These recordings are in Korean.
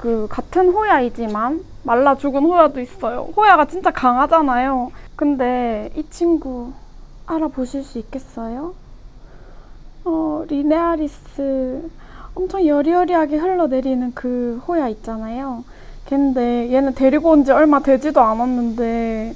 그 같은 호야이지만 말라 죽은 호야도 있어요. 호야가 진짜 강하잖아요. 근데 이 친구 알아보실 수 있겠어요? 어, 리네아리스 엄청 여리여리하게 흘러내리는 그 호야 있잖아요. 근데 얘는 데리고 온 지 얼마 되지도 않았는데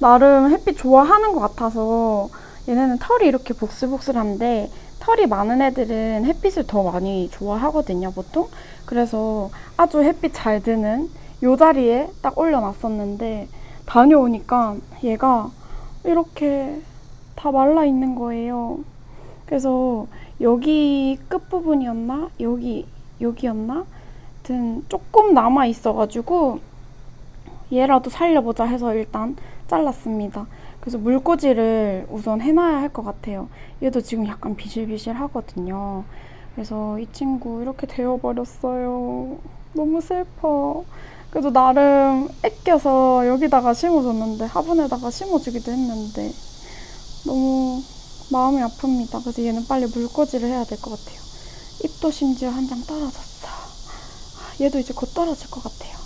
나름 햇빛 좋아하는 것 같아서 얘네는 털이 이렇게 복슬복슬한데 털이 많은 애들은 햇빛을 더 많이 좋아하거든요, 보통. 그래서 아주 햇빛 잘 드는 요 자리에 딱 올려놨었는데 다녀오니까 얘가 이렇게 다 말라 있는 거예요. 그래서 여기 끝부분이었나? 여기, 여기였나? 하여튼 조금 남아 있어가지고 얘라도 살려보자 해서 일단 잘랐습니다. 그래서 물꽂이를 우선 해놔야 할 것 같아요. 얘도 지금 약간 비실비실 하거든요. 그래서 이 친구 이렇게 되어버렸어요. 너무 슬퍼. 그래도 나름 아껴서 여기다가 심어줬는데 화분에다가 심어주기도 했는데 너무 마음이 아픕니다. 그래서 얘는 빨리 물꽂이를 해야 될 것 같아요. 잎도 심지어 한 장 떨어졌어. 아, 얘도 이제 곧 떨어질 것 같아요.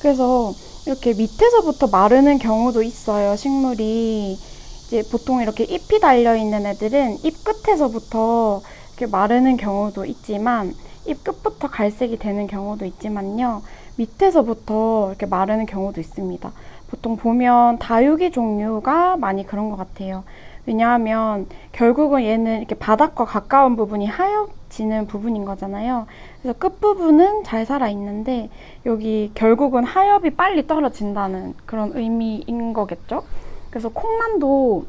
그래서 이렇게 밑에서부터 마르는 경우도 있어요. 식물이 이제 보통 이렇게 잎이 달려 있는 애들은 잎 끝에서부터 이렇게 마르는 경우도 있지만 잎 끝부터 갈색이 되는 경우도 있지만요. 밑에서부터 이렇게 마르는 경우도 있습니다. 보통 보면 다육이 종류가 많이 그런 것 같아요. 왜냐하면 결국은 얘는 이렇게 바닥과 가까운 부분이 하얘지는 부분인 거잖아요. 그래서 끝부분은 잘 살아 있는데 여기 결국은 하엽이 빨리 떨어진다는 그런 의미인 거겠죠. 그래서 콩란도